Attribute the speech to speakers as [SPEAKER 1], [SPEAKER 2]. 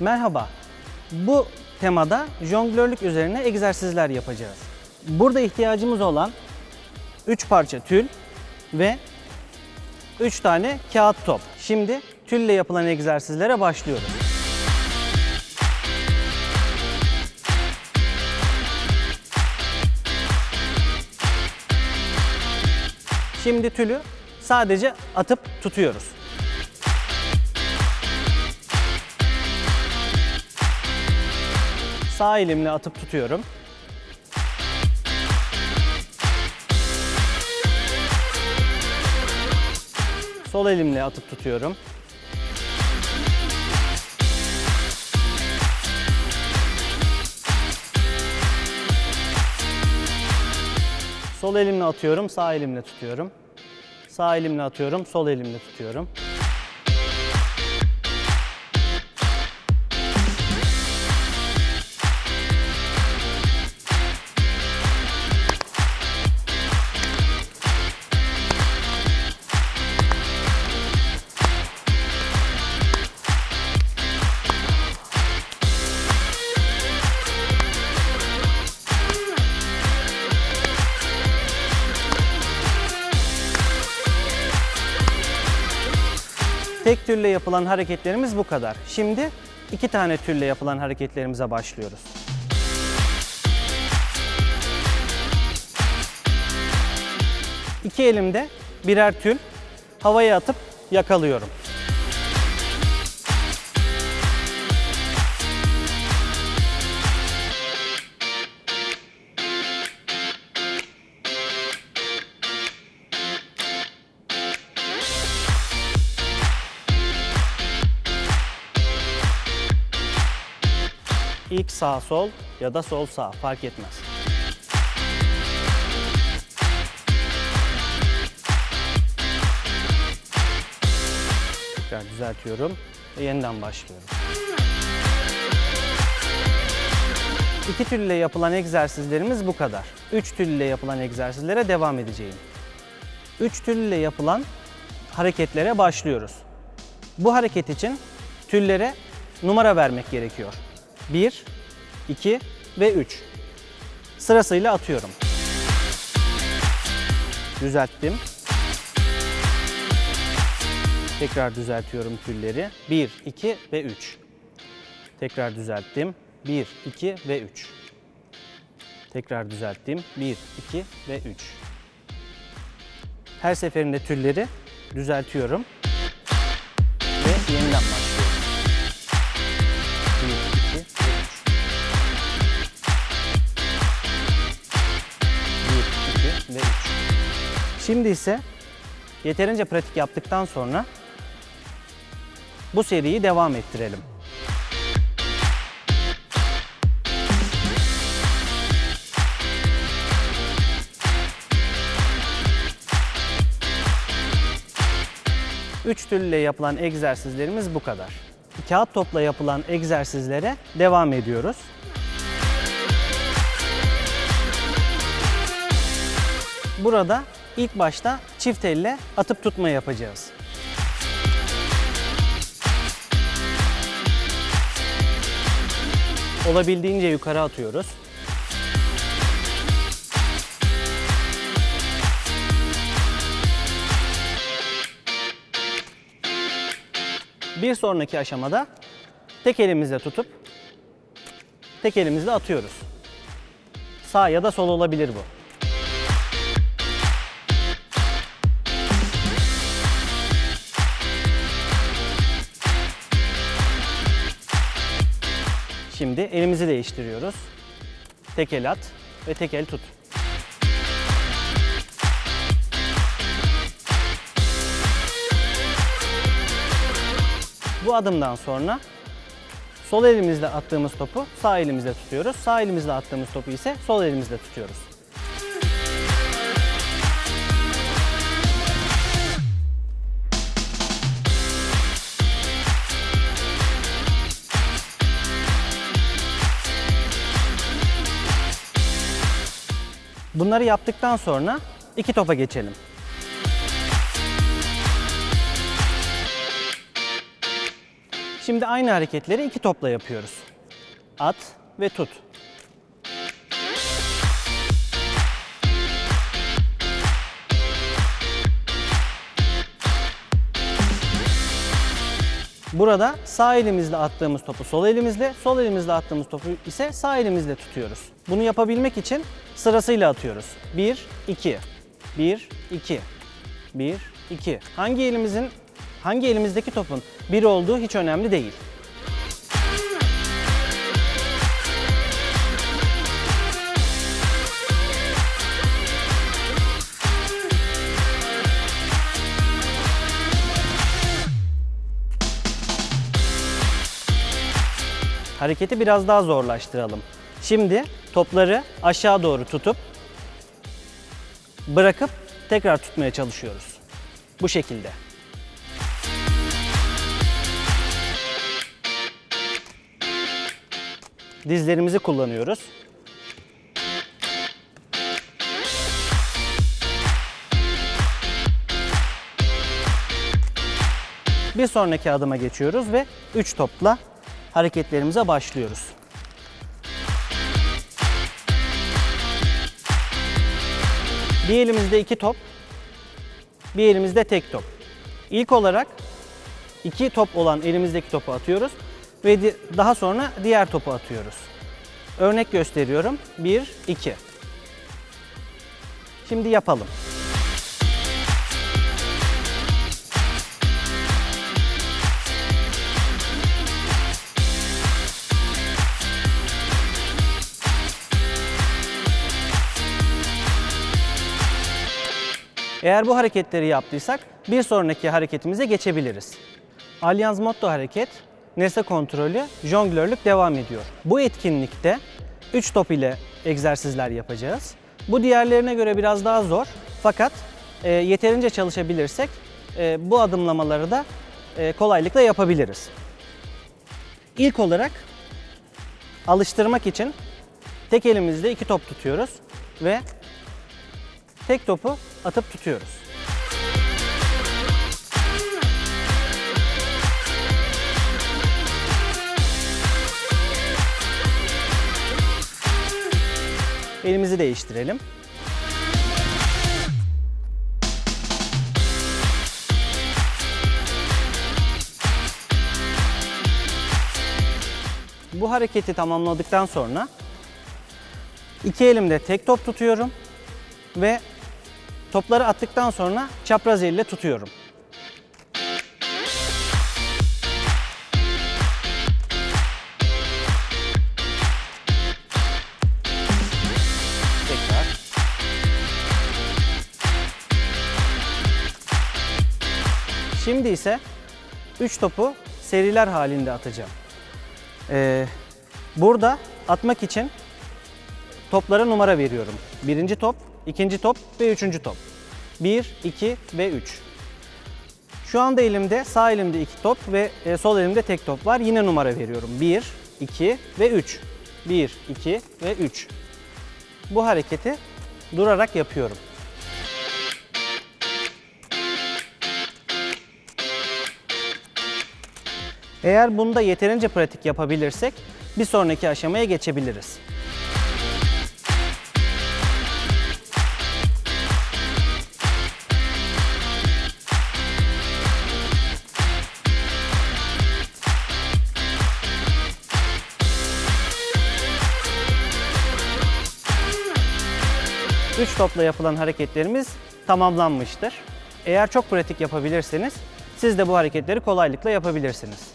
[SPEAKER 1] Merhaba. Bu temada jonglörlük üzerine egzersizler yapacağız. Burada ihtiyacımız olan 3 parça tül ve 3 tane kağıt top. Şimdi tülle yapılan egzersizlere başlıyoruz. Şimdi tülü sadece atıp tutuyoruz. Sağ elimle atıp tutuyorum. Sol elimle atıp tutuyorum. Sol elimle atıyorum, sağ elimle tutuyorum. Sağ elimle atıyorum, sol elimle tutuyorum. Tek türle yapılan hareketlerimiz bu kadar. Şimdi iki tane türle yapılan hareketlerimize başlıyoruz. İki elimde birer tül havaya atıp yakalıyorum. İlk sağ sol ya da sol sağ fark etmez. Tekrar düzeltiyorum ve yeniden başlıyorum. İki türlü yapılan egzersizlerimiz bu kadar. Üç türlü yapılan egzersizlere devam edeceğim. Üç türlü yapılan hareketlere başlıyoruz. Bu hareket için tüllere numara vermek gerekiyor. 1, 2 ve 3. Sırasıyla atıyorum. Düzelttim. Tekrar düzeltiyorum tülleri. 1, 2 ve 3. Tekrar düzelttim. 1, 2 ve 3. Tekrar düzelttim. 1, 2 ve 3. Her seferinde tülleri düzeltiyorum. Ve yeniden Şimdi ise yeterince pratik yaptıktan sonra bu seriyi devam ettirelim. Üç türlü yapılan egzersizlerimiz bu kadar. Kağıt topla yapılan egzersizlere devam ediyoruz. Burada ilk başta çift elle atıp tutma yapacağız. Olabildiğince yukarı atıyoruz. Bir sonraki aşamada tek elimizle tutup tek elimizle atıyoruz. Sağ ya da sol olabilir bu. Şimdi elimizi değiştiriyoruz. Tek el at ve tek el tut. Bu adımdan sonra sol elimizle attığımız topu sağ elimizle tutuyoruz. Sağ elimizle attığımız topu ise sol elimizle tutuyoruz. Bunları yaptıktan sonra iki topa geçelim. Şimdi aynı hareketleri iki topla yapıyoruz. At ve tut. Burada sağ elimizle attığımız topu sol elimizle, sol elimizle attığımız topu ise sağ elimizle tutuyoruz. Bunu yapabilmek için sırasıyla atıyoruz. 1 2 1 2 1 2. Hangi elimizin hangi elimizdeki topun bir olduğu hiç önemli değil. Hareketi biraz daha zorlaştıralım. Şimdi topları aşağı doğru tutup bırakıp tekrar tutmaya çalışıyoruz. Bu şekilde. Dizlerimizi kullanıyoruz. Bir sonraki adıma geçiyoruz ve 3 topla hareketlerimize başlıyoruz. Bir elimizde iki top, bir elimizde tek top. İlk olarak iki top olan elimizdeki topu atıyoruz ve daha sonra diğer topu atıyoruz. Örnek gösteriyorum. 1 2. Şimdi yapalım. Eğer bu hareketleri yaptıysak bir sonraki hareketimize geçebiliriz. Allianz Motto hareket, nesne kontrolü, jonglörlük devam ediyor. Bu etkinlikte 3 top ile egzersizler yapacağız. Bu diğerlerine göre biraz daha zor fakat e, yeterince çalışabilirsek e, bu adımlamaları da e, kolaylıkla yapabiliriz. İlk olarak alıştırmak için tek elimizde iki top tutuyoruz ve tek topu atıp tutuyoruz. Elimizi değiştirelim. Bu hareketi tamamladıktan sonra iki elimde tek top tutuyorum ve topları attıktan sonra çapraz elle tutuyorum. Şimdi ise 3 topu seriler halinde atacağım. Ee, burada atmak için toplara numara veriyorum. Birinci top, ikinci top ve üçüncü top. 1, 2 ve 3. Şu anda elimde sağ elimde iki top ve e, sol elimde tek top var. Yine numara veriyorum. 1, 2 ve 3. 1, 2 ve 3. Bu hareketi durarak yapıyorum. Eğer bunda yeterince pratik yapabilirsek bir sonraki aşamaya geçebiliriz. Üç topla yapılan hareketlerimiz tamamlanmıştır. Eğer çok pratik yapabilirseniz siz de bu hareketleri kolaylıkla yapabilirsiniz.